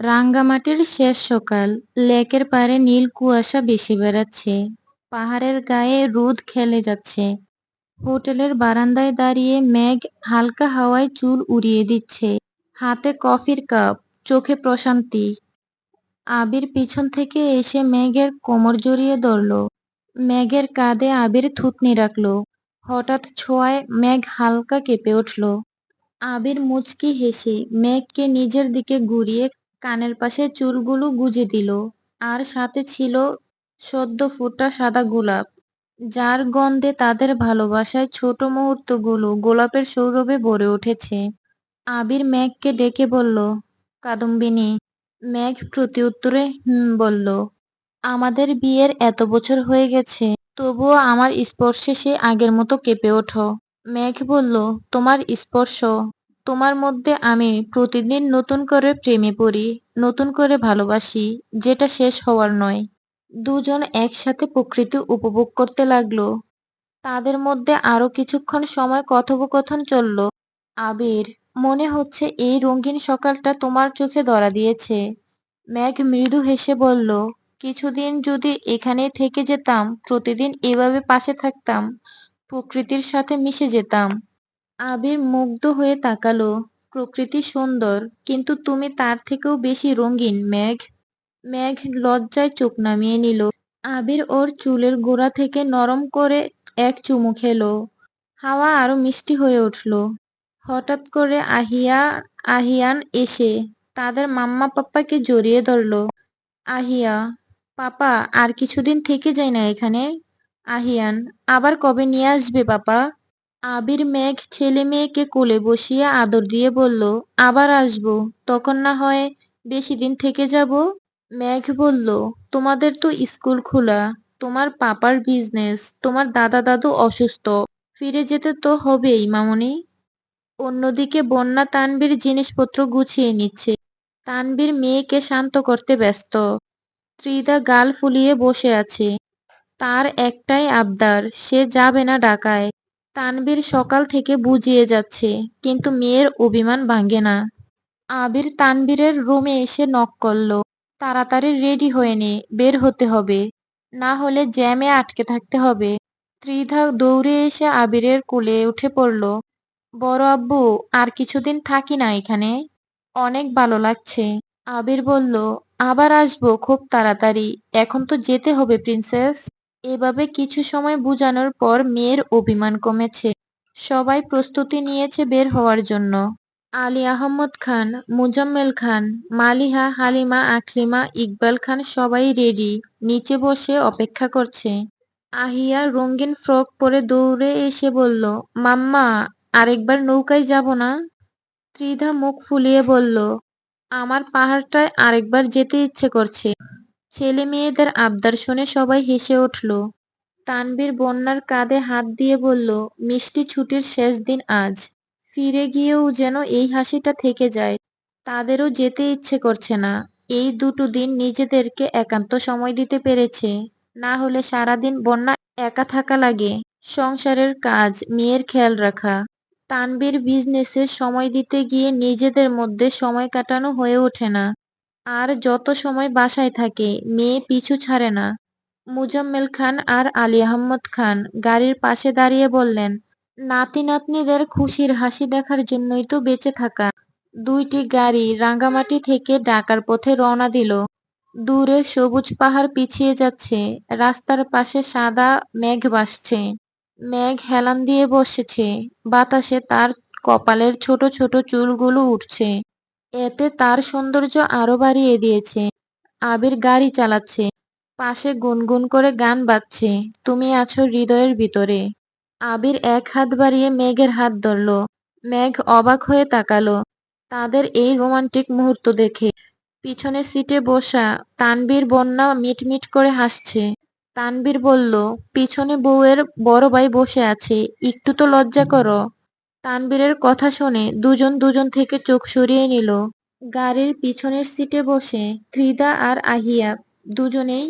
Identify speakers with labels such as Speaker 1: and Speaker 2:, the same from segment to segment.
Speaker 1: রাঙ্গামাটির শেষ সকাল। লেকের পাড়ে নীল কুয়াশা বেশি বেড়াচ্ছে। পাহাড়ের গায়ে রোদ খেলে যাচ্ছে। হোটেলের বারান্দায় দাঁড়িয়ে মেঘ হালকা হাওয়ায় চুল উড়িয়ে দিচ্ছে। হাতে কফির কাপ, চোখে প্রশান্তি। আবির পিছন থেকে এসে মেঘের কোমর জড়িয়ে ধরল। মেঘের কাঁধে আবির থুতনি রাখল। হঠাৎ ছোঁয়ায় মেঘ হালকা কেঁপে উঠল। আবির মুচকি হেসে মেঘকে নিজের দিকে ঘুরিয়ে কানের পাশে চুলগুলো গুজে দিল। আর সাথে ছিল সদ্য ফোটা সাদা গোলাপ, যার গন্ধে তাদের ভালোবাসায় ছোট মুহূর্তগুলো গোলাপের সৌরভে ভরে উঠেছে। আবির মেঘকে ডেকে বলল, কাদম্বিনী, মেঘ প্রতি উত্তরে হুম বলল, আমাদের বিয়ের এত বছর হয়ে গেছে, তবুও আমার স্পর্শে সে আগের মতো কেঁপে ওঠো। মেঘ বলল, তোমার স্পর্শ তোমার মধ্যে আমি প্রতিদিন নতুন করে প্রেমে পড়ি, নতুন করে ভালোবাসি, যেটা শেষ হওয়ার নয়। দুজন একসাথে প্রকৃতি উপভোগ করতে লাগল। তাদের মধ্যে আরও কিছুক্ষণ সময় কথোপকথন চলল। আবির, মনে হচ্ছে এই রঙিন সকালটা তোমার চোখে ধরা দিয়েছে। মেঘ মৃদু হেসে বলল, কিছুদিন যদি এখানে থেকে যেতাম, প্রতিদিন এভাবে পাশে থাকতাম, প্রকৃতির সাথে মিশে যেতাম। আবির মুগ্ধ হয়ে তাকালো। প্রকৃতি সুন্দর, কিন্তু তুমি তার থেকেও বেশি রঙিন, মেঘ। মেঘ লজ্জায় চোখ নামিয়ে নিল। আবির ওর চুলের গোড়া থেকে নরম করে এক চুমু খেলো। হাওয়া আরও মিষ্টি হয়ে উঠল। হঠাৎ করে আহিয়া, আহিয়ান এসে তাদের মাম্মা পাপ্পাকে জড়িয়ে ধরল। আহিয়া, পাপা, আর কিছুদিন থেকে যায় না এখানে? আহিয়ান, আবার কবে নিয়ে আসবে পাপা? আবির মেঘ ছেলে মেয়েকে কোলে বসিয়ে আদর দিয়ে বলল, আবার আসব। তখন না হয় বেশি দিন থেকে যাব? মেঘ বলল, তোমাদের তো স্কুল খোলা। তোমার পাপার বিজনেস। তোমার দাদা দাদু অসুস্থ। ফিরে যেতে তো হবেই, মামনি। অন্যদিকে বন্যা তানবীর জিনিসপত্র গুছিয়ে নিচ্ছে। তানবীর মেয়েকে শান্ত করতে ব্যস্ত। ত্রিদা গাল ফুলিয়ে বসে আছে। তার একটাই আবদার, সে যাবে না ঢাকায়। তানবীর সকাল থেকে বুঝিয়ে যাচ্ছে, কিন্তু মেয়ের অভিমান ভাঙে না। আবির তানবীরের রুমে এসে নক করল। তাড়াতাড়ি রেডি হয়ে নে, বের হতে হবে। না হলে জ্যামে আটকে থাকতে হবে। ত্রিধা দৌড়ে এসে আবিরের কোলে উঠে পড়ল। বড় আব্বু, আর কিছুদিন থাকি না এখানে। অনেক ভালো লাগছে। আবির বলল, আবার আসব খুব তাড়াতাড়ি। এখন তো যেতে হবে প্রিন্সেস এভাবে কিছু সময় বুঝানোর পর মেয়ের অভিমান কমেছে। সবাই প্রস্তুতি নিয়েছে বের হওয়ার জন্য। আলী আহমদ খান, মুজাম্মেল খান, মালিহা, হালিমা, আকলিমা, ইকবাল খান সবাই রেডি, নিচে বসে অপেক্ষা করছে। আহিয়া রঙিন ফ্রক পরে দৌড়ে এসে বলল, মাম্মা, আরেকবার নৌকায় যাব না? ত্রিধা মুখ ফুলিয়ে বলল, আমার পাহাড়টায় আরেকবার যেতে ইচ্ছে করছে। ছেলে মেয়েদের আবদার শুনে সবাই হেসে উঠল। তানবীর বন্যার কাঁধে হাত দিয়ে বলল, মিষ্টি ছুটির শেষ দিন আজ। ফিরে গিয়েও যেন এই হাসিটা থেকে যায়। তাদেরও যেতে ইচ্ছে করছে না। এই দুটো দিন নিজেদেরকে একান্ত সময় দিতে পেরেছে। না হলে সারাদিন বন্যা একা থাকা লাগে। সংসারের কাজ, মেয়ের খেয়াল রাখা। তানবীর বিজনেসে সময় দিতে গিয়ে নিজেদের মধ্যে সময় কাটানো হয়ে ওঠে না। আর যত সময় বাসায় থাকে, মেয়ে পিছু ছাড়ে না। মুজাম্মেল খান আর আলী আহমদ খান গাড়ির পাশে দাঁড়িয়ে বললেন, নাতি নাতনিদের খুশির হাসি দেখার জন্যই তো বেঁচে থাকা। দুইটি গাড়ি রাঙ্গামাটি থেকে ঢাকার পথে রওনা দিল। দূরে সবুজ পাহাড় পিছিয়ে যাচ্ছে, রাস্তার পাশে সাদা মেঘ ভাসছে। মেঘ হেলান দিয়ে বসেছে, বাতাসে তার কপালের ছোট ছোট চুলগুলো উঠছে। এতে তার সৌন্দর্য আরও বাড়িয়ে দিয়েছে। আবির গাড়ি চালাচ্ছে। পাশে গুনগুন করে গান বাজছে। তুমি আছো হৃদয়ের ভিতরে। আবির এক হাত বাড়িয়ে মেঘের হাত ধরল। মেঘ অবাক হয়ে তাকালো। তাদের এই রোমান্টিক মুহূর্ত দেখে। পিছনে সিটে বসা তানবীর বন্যা মিটমিট করে হাসছে। তানবীর বলল, পিছনে বউয়ের বড় ভাই বসে আছে, একটু তো লজ্জা করো। তানবীরের কথা শুনে দুজন দুজন থেকে চোখ সরিয়ে নিল। গাড়ির পিছনের সিটে বসে ত্রিদা আর আহিয়া দুজনেই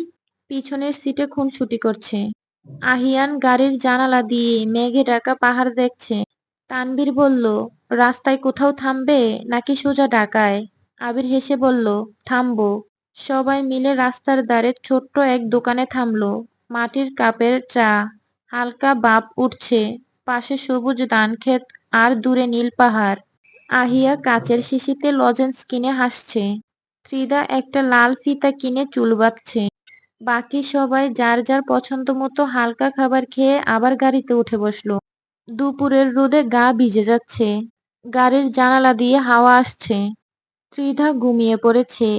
Speaker 1: পিছনের সিটে খুনসুটি করছে। আহিয়ান গাড়ির জানালা দিয়ে মেঘে ঢাকা পাহাড় দেখছে। তানবীর বলল, রাস্তায় কোথাও থামবে নাকি সোজা ঢাকায়? আবির হেসে বলল, থামবো। সবাই মিলে রাস্তার ধারে ছোট্ট এক দোকানে থামলো। মাটির কাপের চা, হালকা বাপ উঠছে। পাশে সবুজ ধান ক্ষেত আর দূরে নীল পাহাড়। আহিয়া কাচের শিশিতে লজেন্স কিনে হাসছে। ত্রিদা একটা লাল ফিতা কিনে চুল বাঁধছে। বাকি সবাই যার যার পছন্দ মতো হালকা খাবার খেয়ে আবার গাড়িতে উঠে বসল। দুপুরের রোদে গা ভিজে যাচ্ছে। গাড়ির জানালা দিয়ে হাওয়া আসছে। ত্রিধা ঘুমিয়ে পড়েছে।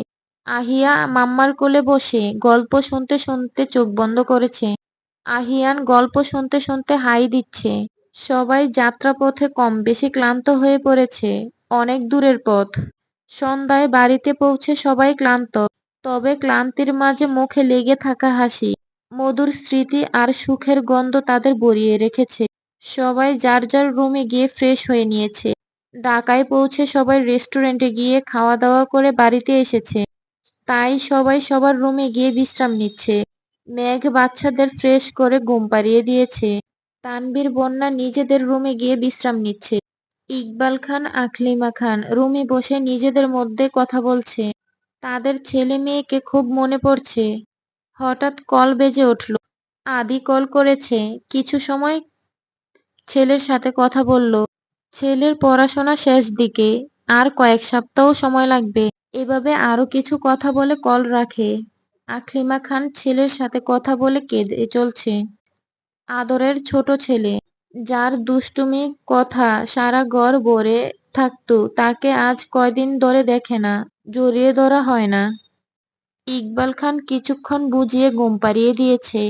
Speaker 1: আহিয়া মাম্মার কোলে বসে গল্প শুনতে শুনতে চোখ বন্ধ করেছে। আহিয়ান গল্প শুনতে শুনতে হাই দিচ্ছে। সবাই যাত্রাপথে কম বেশি ক্লান্ত হয়ে পড়েছে, অনেক দূরের পথ। সন্ধ্যায় বাড়িতে পৌঁছে সবাই ক্লান্ত, তবে ক্লান্তির মাঝে মুখে লেগে থাকা হাসি, মধুর স্মৃতি আর সুখের গন্ধ তাদের বরিয়ে রেখেছে। সবাই যার যার রুমে গিয়ে ফ্রেশ হয়ে নিয়েছে। ঢাকায় পৌঁছে সবাই রেস্টুরেন্টে গিয়ে খাওয়া দাওয়া করে বাড়িতে এসেছে। তাই সবাই সবার রুমে গিয়ে বিশ্রাম নিচ্ছে। মেঘ বাচ্চাদের ফ্রেশ করে ঘুম পাড়িয়ে দিয়েছে। তানবীর বন্যা নিজেদের রুমে গিয়ে বিশ্রাম নিচ্ছে। ইকবাল খান, আকলিমা খান রুমে বসে নিজেদের মধ্যে কথা বলছে। তাদের ছেলে মেয়েকে খুব মনে পড়ছে। হঠাৎ কল বেজে উঠল। আদি কল করেছে। কিছু সময় ছেলের সাথে কথা বলল। ছেলের পড়াশোনা শেষ দিকে। আর কয়েক সপ্তাহ সময় লাগবে। এভাবে আরও কিছু কথা বলে কল রাখে। আকলিমা খান ছেলের সাথে কথা বলে কেঁদে চলছে। আদরের ছোট ছেলে। যার দুষ্টুমি কথা সারা ঘর ভরে থাকতো, তাকে আজ কয়দিন ধরে দেখে না, জড়িয়ে ধরা হয় না। ইকবাল খান কিছুক্ষণ বুঝিয়ে ঘুম পাড়িয়ে দিয়েছে।